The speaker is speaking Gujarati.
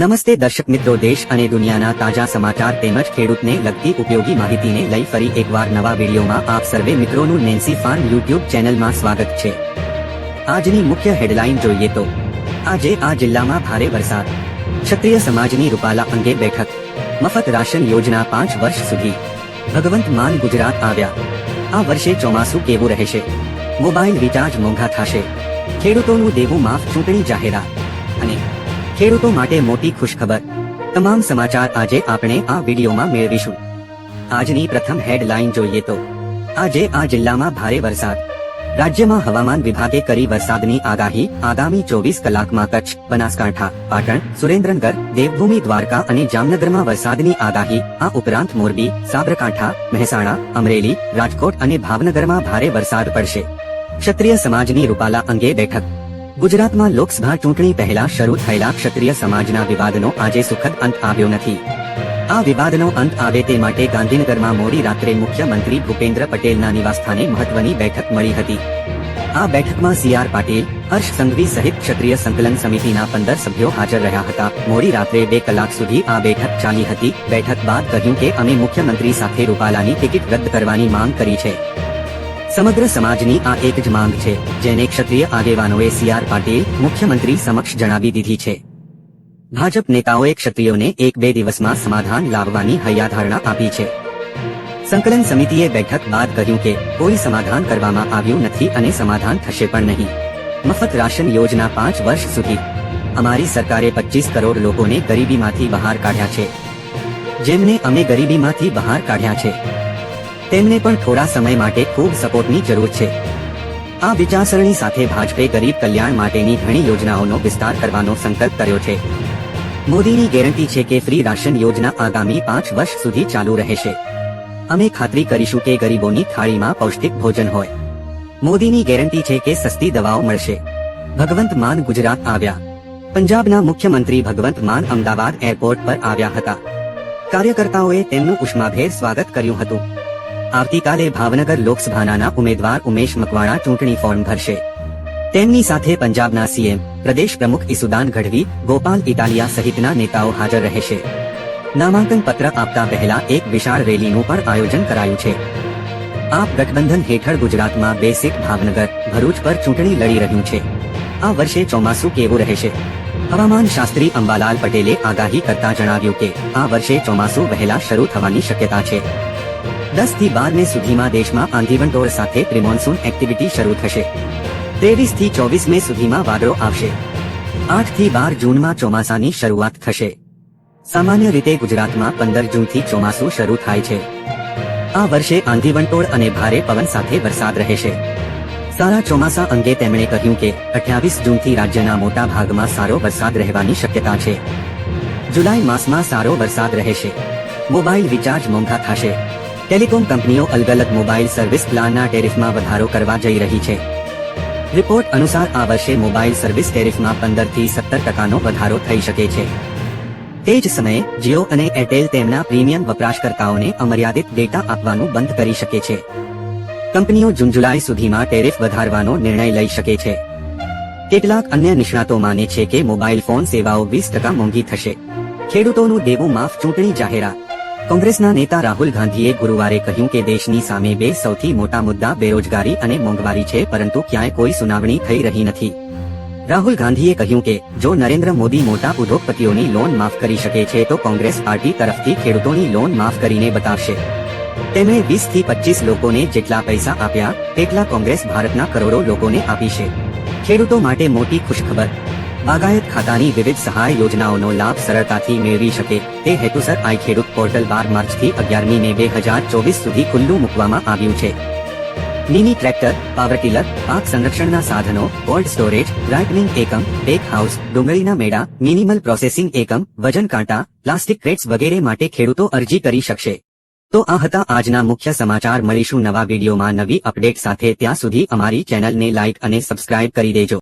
નમસ્તે દર્શક મિત્રો, દેશ અને દુનિયાના તાજા સમાચાર તેમજ ખેડૂતને લગતી ઉપયોગી માહિતીને લઈ ફરી એકવાર નવા વિડીયોમાં આપ સર્વે મિત્રોનું નેન્સી ફાર્મ યુટ્યુબ ચેનલમાં સ્વાગત છે. આજની મુખ્ય હેડલાઇન જોઈએ તો, આજે આ જિલ્લામાં ભારે વરસાદ. ક્ષત્રિય સમાજની રૂપાલા અંગે બેઠક. મફત રાશન યોજના પાંચ વર્ષ સુધી. ભગવંત માન ગુજરાત આવ્યા. આ વર્ષે ચોમાસું કેવું રહેશે? મોબાઈલ રિચાર્જ મોંઘા થશે. ખેડૂતોનું દેવું માફ ચૂંટણી જાહેરાત. ખેડૂતો માટે મોટી ખુશખબર. તમામ સમાચાર આજે આપણે આ વિડીયોમાં મેળવીશું. આજની પ્રથમ હેડલાઇન જોઈએ તો, આજે આ જિલ્લામાં ભારે વરસાદ. રાજ્યમાં હવામાન વિભાગે કરી વરસાદની આગાહી આગામી ચોવીસ કલાકમાં કચ્છ, બનાસકાંઠા, પાટણ, સુરેન્દ્રનગર, દેવભૂમિ, દ્વારકા અને જામનગરમાં વરસાદની આગાહી. આ ઉપરાંત મોરબી, સાબરકાંઠા, મહેસાણા, અમરેલી, રાજકોટ અને ભાવનગરમાં ભારે વરસાદ પડશે. ક્ષત્રિય સમાજની રૂપાલા અંગે બેઠક. ગુજરાતમાં લોકસભા ચૂંટણી પહેલા શરૂ થયેલા ક્ષત્રિય સમાજના વિવાદનો આજે સુખદ અંત આવ્યો નથી. આ વિવાદનો અંત આવે તે માટે ગાંધીનગરમાં મોડી રાત્રે મુખ્યમંત્રી ભૂપેન્દ્ર પટેલના નિવાસસ્થાને મહત્વની બેઠક મળી હતી. આ બેઠકમાં સી આર પાટીલ, હર્ષ સંઘવી સહિત ક્ષત્રિય સંકલન સમિતિના પંદર સભ્યો હાજર રહ્યા હતા. મોડી રાત્રે બે કલાક સુધી આ બેઠક ચાલી હતી. બેઠક બાદ કહ્યું કે અમે મુખ્યમંત્રી સાથે રૂપાલાની ટિકિટ રદ કરવાની માંગ કરી છે. સમગ્ર સમાજની આ એક જ માંગ છે, જેને ક્ષત્રિય આગેવાનોએ સીઆર પાટીલ મુખ્યમંત્રી સમક્ષ જણાવી દીધી છે. ભાજપ નેતાઓએ ક્ષત્રિયોને એક બે દિવસમાં સમાધાન લાવવાની હૈયાધારણા આપી છે. સંકલન સમિતિએ બેઠક બાદ કહ્યું કે, કોઈ સમાધાન કરવામાં આવ્યું નથી અને સમાધાન થશે પણ નહીં. મફત રાશન યોજના પાંચ વર્ષ સુધી. અમારી સરકારે પચીસ કરોડ લોકોને ગરીબીમાંથી બહાર કાઢ્યા છે. જેમને અમે ગરીબીમાંથી બહાર કાઢ્યા છે. તેમને પણ થોડા સમય માટે ખૂબ સપોર્ટની જરૂર છે. આ વિચારસરણી સાથે ભાજપે ગરીબ કલ્યાણ માટેની ઘણી યોજનાઓનો વિસ્તાર કરવાનો સંકલ્પ કર્યો છે. મોદીની ગેરંટી છે કે ફ્રી રાશન યોજના આગામી પાંચ વર્ષ સુધી ચાલુ રહેશે. અમે ખાતરી કરીશું કે ગરીબોની થાળીમાં પૌષ્ટિક ભોજન હોય. મોદીની ગેરંટી છે કે સસ્તી દવાઓ મળશે. ભગવંત માન ગુજરાત આવ્યા. પંજાબના મુખ્યમંત્રી ભગવંત માન અમદાવાદ એરપોર્ટ પર આવ્યા હતા. કાર્યકર્તાઓએ તેમનું ઉષ્માભેર સ્વાગત કર્યું હતું. આવતીકાલે ભાવનગર લોકસભાના ઉમેદવાર ઉમેશ મકવાણા ચૂંટણી ફોર્મ ભરશે. તેમની સાથે પંજાબના સીએમ, પ્રદેશ પ્રમુખ ઈસુદાન ગઢવી, ગોપાલ ઇટાલિયા સહિતના નેતાઓ હાજર રહેશે. નામાંકન પત્ર આપતા પહેલા એક વિશાળ રેલીનું પણ આયોજન કરાયું છે. આપ ગઠબંધન હેઠળ ગુજરાતમાં બે સીટ ભાવનગર, ભરૂચ પર ચૂંટણી લડી રહ્યું છે. આ વર્ષે ચોમાસું કેવું રહેશે? હવામાન શાસ્ત્રી અંબાલાલ પટેલે આગાહી કરતા જણાવ્યું કે, આ વર્ષે ચોમાસું વહેલા શરૂ થવાની શક્યતા છે. દસથી બાર મે સુધીમાં દેશમાં આંધીવંટોળ સાથે પ્રિમોન્સૂન એક્ટિવિટી શરૂ થશે. ત્રેવીસથી ચોવીસ મે સુધીમાં વાદળો આવશે. આઠથી બાર જૂનમાં ચોમાસાની શરૂઆત થશે. સામાન્ય રીતે ગુજરાતમાં પંદર જૂનથી ચોમાસું શરૂ થાય છે. આ વર્ષે આંધીવંટોળ અને ભારે પવન સાથે વરસાદ રહેશે. સારા ચોમાસા અંગે તેમણે કહ્યું કે, અઠ્યાવીસ જૂનથી રાજ્યના મોટા ભાગમાં સારો વરસાદ રહેવાની શક્યતા છે. જુલાઈ માસમાં સારો વરસાદ રહેશે. મોબાઈલ રિચાર્જ મોંઘા થશે. ટેલિકોમ કંપનીઓ અલગ અલગ મોબાઈલ સર્વિસ પ્લાનના ટેરિફમાં વધારો કરવા જઈ રહી છે. રિપોર્ટ અનુસાર આ વર્ષે મોબાઈલ સર્વિસ ટેરિફમાં પંદરથી સત્તર ટકાનો વધારો થઈ શકે છે. તે જ સમયે જીઓ અને એરટેલ તેમના પ્રીમિયમ વપરાશકર્તાઓને અમર્યાદિત ડેટા આપવાનું બંધ કરી શકે છે. કંપનીઓ જૂન જુલાઈ સુધીમાં ટેરિફ વધારવાનો નિર્ણય લઈ શકે છે. કેટલાક અન્ય નિષ્ણાતો માને છે કે મોબાઈલ ફોન સેવાઓ વીસ ટકા મોંઘી થશે. ખેડૂતોનું દેવું માફ ચૂંટણી જાહેરાત. કોંગ્રેસના નેતા રાહુલ ગાંધીએ ગુરુવારે કહ્યું કે દેશની સામે બે સૌથી મોટા મુદ્દા બેરોજગારી અને મોંઘવારી છે, પરંતુ ક્યાંય કોઈ સુનાવણી થઈ રહી નથી. રાહુલ ગાંધીએ કહ્યું કે, જો નરેન્દ્ર મોદી મોટા ઉદ્યોગપતિઓની લોન માફ કરી શકે છે, તો કોંગ્રેસ પાર્ટી તરફથી ખેડૂતોની લોન માફ કરીને બતાવશે. તેમણે વીસથી પચીસ લોકોને જેટલા પૈસા આપ્યા, તેટલા કોંગ્રેસ ભારતના કરોડો લોકોને આપી છે. ખેડૂતો માટે મોટી ખુશખબર. બાગાયત ખાતાની વિવિધ સહાય યોજનાઓનો લાભ સરળતાથી મેળવી શકે. તે હેતુસર આઈ ખેડૂત પોર્ટલ બાર માર્ચથી અગિયારમી મે બે હજાર ચોવીસ સુધી ખુલ્લું મૂકવામાં આવ્યું છે. મિની ટ્રેક્ટર, પાવર ટીલર, પાક સંરક્ષણના સાધનો, કોલ્ડ સ્ટોરેજ રાઇટનિંગ એકમ બેક હાઉસ, ડુંગળીના મેળા, મિનિમલ પ્રોસેસિંગ એકમ, વજન કાંટા, પ્લાસ્ટિક ક્રેટ્સ વગેરે માટે ખેડૂતો અરજી કરી શકશે. તો આ હતા આજના મુખ્ય સમાચાર. મળીશું નવા વિડીયોમાં નવી અપડેટ સાથે. ત્યાં સુધી અમારી ચેનલને લાઇક અને સબસ્ક્રાઇબ કરી દેજો.